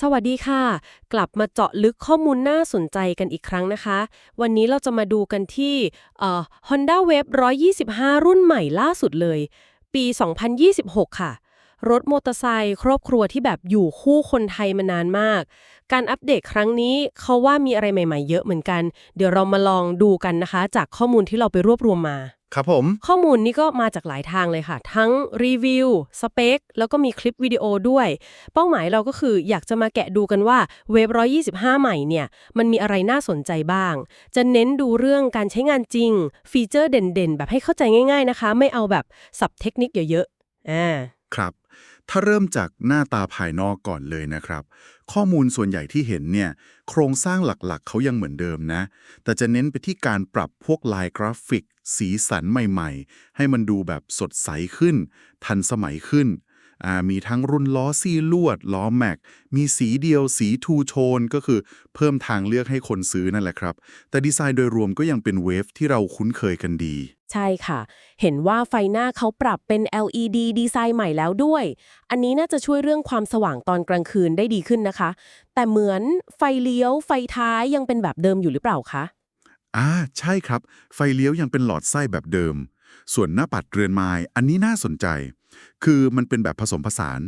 สวัสดีค่ะ กลับมาเจาะลึกข้อมูลน่าสนใจกันอีกครั้งนะคะ วันนี้เราจะมาดูกันที่เอ่อ Honda Wave 125 รุ่นใหม่ล่าสุดเลย ปี 2026 ค่ะ รถมอเตอร์ไซค์ครอบครัวที่แบบอยู่คู่คนไทยมานานมาก การอัปเดตครั้งนี้เขาว่ามีอะไรใหม่ ๆ เยอะเหมือนกัน เดี๋ยวเรามาลองดูกันนะคะ จากข้อมูลที่เราไปรวบรวมมา ครับผม ข้อมูลนี้ก็มาจากหลายทางเลยค่ะ ทั้งรีวิวสเปคแล้วก็มีคลิปวิดีโอด้วย เป้าหมายเราก็คืออยากจะมาแกะดูกันว่าเวฟ125 ใหม่เนี่ย มันมีอะไรน่าสนใจบ้าง จะเน้นดูเรื่องการใช้งานจริง ฟีเจอร์เด่นๆ แบบให้เข้าใจง่าย ๆนะคะ ไม่เอาแบบสับเทคนิคเยอะๆอ่า ครับ ถ้าเริ่มจากหน้าตาภายนอกก่อนเลยนะครับ ข้อมูลส่วนใหญ่ที่เห็นเนี่ย โครงสร้างหลักๆ เขายังเหมือนเดิมนะ แต่จะเน้นไปที่การปรับพวกลายกราฟิก สีสันใหม่ ๆ ให้มันดูแบบสดใสขึ้น ทันสมัยขึ้น มีทั้งรุ่นล้อซี่ลวด ล้อแม็ก มีสีเดียวสีทูโทนก็คือเพิ่มทางเลือกให้คนซื้อนั่นแหละครับ แต่ดีไซน์โดยรวมก็ยังเป็นเวฟที่เราคุ้นเคยกันดี ใช่ค่ะ เห็นว่าไฟหน้าเขาปรับเป็น LED ดีไซน์ใหม่แล้วด้วย อันนี้น่าจะช่วยเรื่องความสว่างตอนกลางคืนได้ดีขึ้นนะคะ แต่เหมือนไฟเลี้ยว ไฟท้ายยังเป็นแบบเดิมอยู่หรือเปล่าคะอ่าใช่ครับ ไฟเลี้ยวยังเป็นหลอดไส้แบบเดิม ส่วนหน้าปัดเรือนไม้อันนี้น่าสนใจ คือมันเป็นแบบผสมผสาน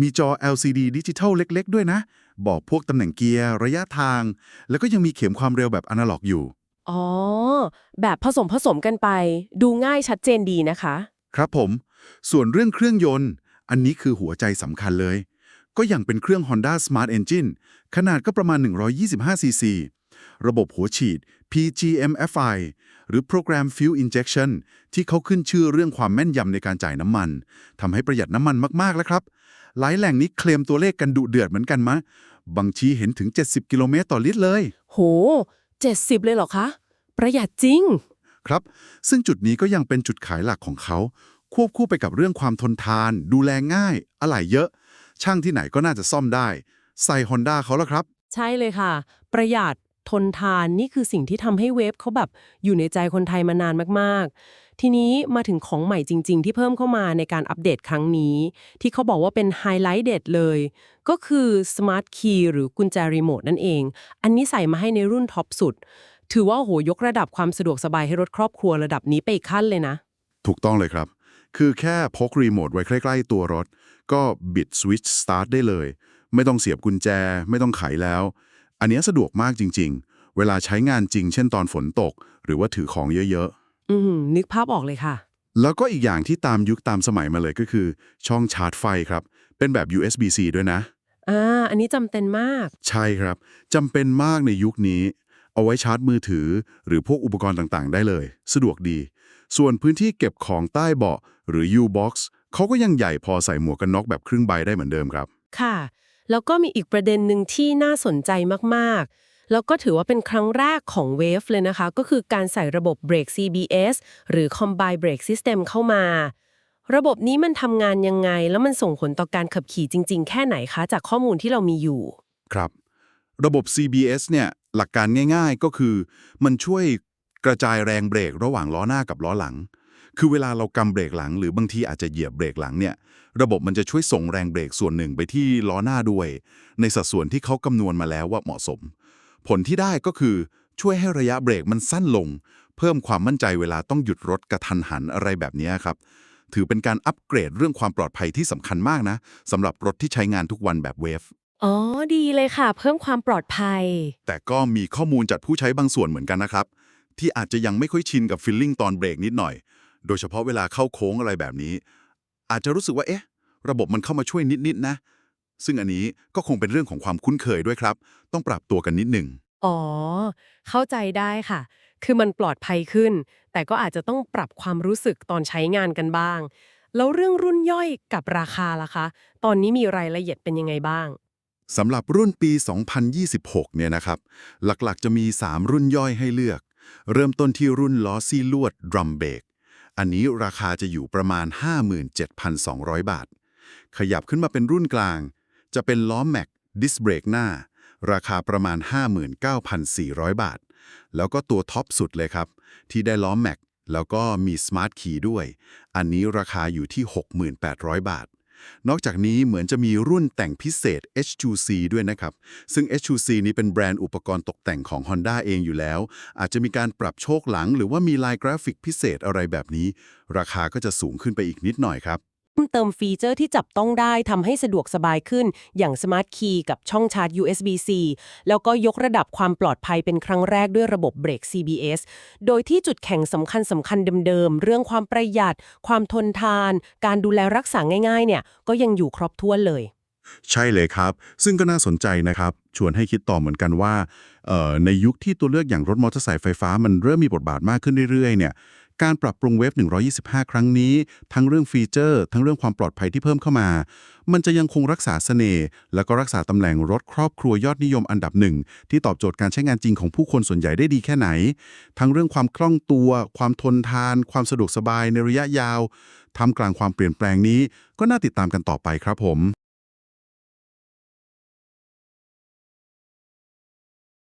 มีจอ LCD ดิจิทัลเล็ก ๆ ด้วยนะ บอกพวกตำแหน่งเกียร์ระยะทาง แล้วก็ยังมีเข็มความเร็วแบบอนาล็อกอยู่ อ๋อ แบบผสมผสมกันไป ดูง่ายชัดเจนดีนะคะ ครับผม ส่วนเรื่องเครื่องยนต์ อันนี้คือหัวใจสำคัญเลย ก็ยังเป็นเครื่อง Honda Smart Engine ขนาดก็ประมาณ 125ซีซี ระบบหัวฉีด PGMFI หรือ Program Fuel Injection ที่เขาขึ้นชื่อเรื่องความแม่นยำในการจ่ายน้ำมันทำให้ประหยัดน้ำมันมากๆแล้วครับ หลายแหล่งนี้เคลมตัวเลขกันดุเดือดเหมือนกันมะ บางทีเห็นถึง 70 กิโลเมตรต่อลิตรเลย โห 70 เลยเหรอคะ ประหยัดจริง ครับ ซึ่งจุดนี้ก็ยังเป็นจุดขายหลักของเขา ควบคู่ไปกับเรื่องความทนทาน ดูแลง่าย อะไหล่เยอะ ช่างที่ไหนก็น่าจะซ่อมได้ ใส่ Honda เขาแล้วครับ ใช่เลยค่ะ ประหยัด ทนทานนี่คือสิ่งที่ทำให้เวฟเขาแบบอยู่ในใจคนไทยมานานมากๆ ทีนี้มาถึงของใหม่จริง ๆ ที่เพิ่มเข้ามาในการอัปเดตครั้งนี้ ที่เขาบอกว่าเป็นไฮไลท์เด็ดเลย ก็คือ Smart Key หรือกุญแจรีโมทนั่นเอง อันนี้ใส่มาให้ในรุ่นท็อปสุด ถือว่าโอ้โหยกระดับความสะดวกสบายให้รถครอบครัวระดับนี้ไปอีกขั้นเลยนะ ถูกต้องเลยครับ คือแค่พกรีโมทไว้ใกล้ๆตัวรถ ก็บิดสวิตช์สตาร์ทได้เลย ไม่ต้องเสียบกุญแจ ไม่ต้องไขแล้ว อันเนี้ยสะดวกมากจริง ๆ เวลาใช้งานจริง เช่นตอนฝนตก หรือว่าถือของเยอะอืมนึกภาพออกเลยค่ะๆแล้วก็อีกอย่างที่ตามยุคตามสมัยมาเลยก็คือ ช่องชาร์จไฟครับ เป็นแบบ USB-C ด้วยนะ อ่า อันนี้จำเป็นมาก ใช่ครับจำเป็นมากในยุคนี้ เอาไว้ชาร์จมือถือ หรือพวกอุปกรณ์ต่างๆ ได้เลย สะดวกดี ส่วนพื้นที่เก็บของใต้เบาะหรือ U-Box เขาก็ยังใหญ่พอใส่หมวกกันน็อกแบบครึ่งใบได้เหมือนเดิมครับ ค่ะ แล้วก็มีอีกประเด็นหนึ่งที่น่าสนใจมากๆ แล้วก็ถือว่าเป็นครั้งแรกของ Wave เลยนะคะ ก็คือการใส่ระบบเบรก CBS หรือ Combine Brake System เข้ามา ระบบนี้มันทำงานยังไง แล้วมันส่งผลต่อการขับขี่จริง ๆ แค่ไหนคะ จากข้อมูลที่เรามีอยู่ ครับ ระบบ CBS เนี่ยหลักการง่าย ๆ ก็คือ มันช่วยกระจายแรงเบรกระหว่างล้อหน้ากับล้อหลัง คือเวลาเรากำเบรกหลัง หรือบางทีอาจจะเหยียบเบรกหลังเนี่ยระบบมันจะช่วยส่งแรงเบรกส่วนหนึ่งไปที่ล้อหน้าด้วย ในสัดส่วนที่เขาคำนวณมาแล้วว่าเหมาะสม ผลที่ได้ก็คือช่วยให้ระยะเบรกมันสั้นลง เพิ่มความมั่นใจเวลาต้องหยุดรถกระทันหันอะไรแบบนี้ครับถือเป็นการอัปเกรดเรื่องความปลอดภัยที่สำคัญมากนะสำหรับรถที่ใช้งานทุกวันแบบเวฟอ๋อ ดีเลยค่ะ เพิ่มความปลอดภัย แต่ก็มีข้อมูลจากผู้ใช้บางส่วนเหมือนกันนะครับ ที่อาจจะยังไม่ค่อยชินกับฟีลลิ่งตอนเบรกนิดหน่อย โดยเฉพาะเวลาเข้าโค้งอะไรแบบนี้ อาจจะรู้สึกว่าเอ๊ะ ระบบมันเข้ามาช่วยนิดๆนะ ซึ่งอันนี้ก็คงเป็นเรื่องของความคุ้นเคยด้วยครับ ต้องปรับตัวกันนิดหนึ่งอ๋อ เข้าใจได้ค่ะ คือมันปลอดภัยขึ้น แต่ก็อาจจะต้องปรับความรู้สึกตอนใช้งานกันบ้าง แล้วเรื่องรุ่นย่อยกับราคาล่ะคะ ตอนนี้มีรายละเอียดเป็นยังไงบ้างสำหรับรุ่นปี 2026 เนี่ยนะครับ หลักๆ จะมี 3 รุ่นย่อยให้เลือก เริ่มต้นที่รุ่นล้อซี่ลวดดรัมเบรก อันนี้ราคาจะอยู่ประมาณ 57,200 บาท ขยับขึ้นมาเป็นรุ่นกลาง จะเป็นล้อแม็กดิสเบรกหน้า ราคาประมาณ 59,400 บาท แล้วก็ตัวท็อปสุดเลยครับ ที่ได้ล้อแม็กแล้วก็มีสมาร์ทคีย์ด้วย อันนี้ราคาอยู่ที่ 6,800 บาท นอกจากนี้เหมือนจะมีรุ่นแต่งพิเศษ H2C ด้วยนะครับ ซึ่ง H2C นี้เป็นแบรนด์อุปกรณ์ตกแต่งของ Honda เองอยู่แล้ว อาจจะมีการปรับโชคหลัง หรือว่ามีลายกราฟิกพิเศษอะไรแบบนี้ ราคาก็จะสูงขึ้นไปอีกนิดหน่อยครับ เพิ่มเติมฟีเจอร์ที่จับต้องได้ทำให้สะดวกสบายขึ้น อย่าง Smart Key กับช่องชาร์จ USB-C แล้วก็ยกระดับความปลอดภัยเป็นครั้งแรกด้วยระบบเบรก CBS โดยที่จุดแข็งสำคัญสำคัญเดิมๆ เรื่องความประหยัด ความทนทาน การดูแลรักษาง่ายๆ เนี่ย ก็ยังอยู่ครบถ้วนเลย ใช่เลยครับ ซึ่งก็น่าสนใจนะครับ ชวนให้คิดต่อเหมือนกันว่าเอ่อในยุคที่ตัวเลือกอย่างรถมอเตอร์ไซค์ไฟฟ้ามันเริ่มมีบทบาทมากขึ้นเรื่อยๆ เนี่ย การปรับปรุงเวฟ125 ครั้งนี้ ทั้งเรื่องฟีเจอร์ ทั้งเรื่องความปลอดภัยที่เพิ่มเข้ามา มันจะยังคงรักษาเสน่ห์แล้วก็รักษาตำแหน่งรถครอบครัวยอดนิยมอันดับหนึ่ง ที่ตอบโจทย์การใช้งานจริงของผู้คนส่วนใหญ่ได้ดีแค่ไหน ทั้งเรื่องความคล่องตัว ความทนทาน ความสะดวกสบายในระยะยาวท่ามกลางความเปลี่ยนแปลงนี้ ก็น่าติดตามกันต่อไปครับผม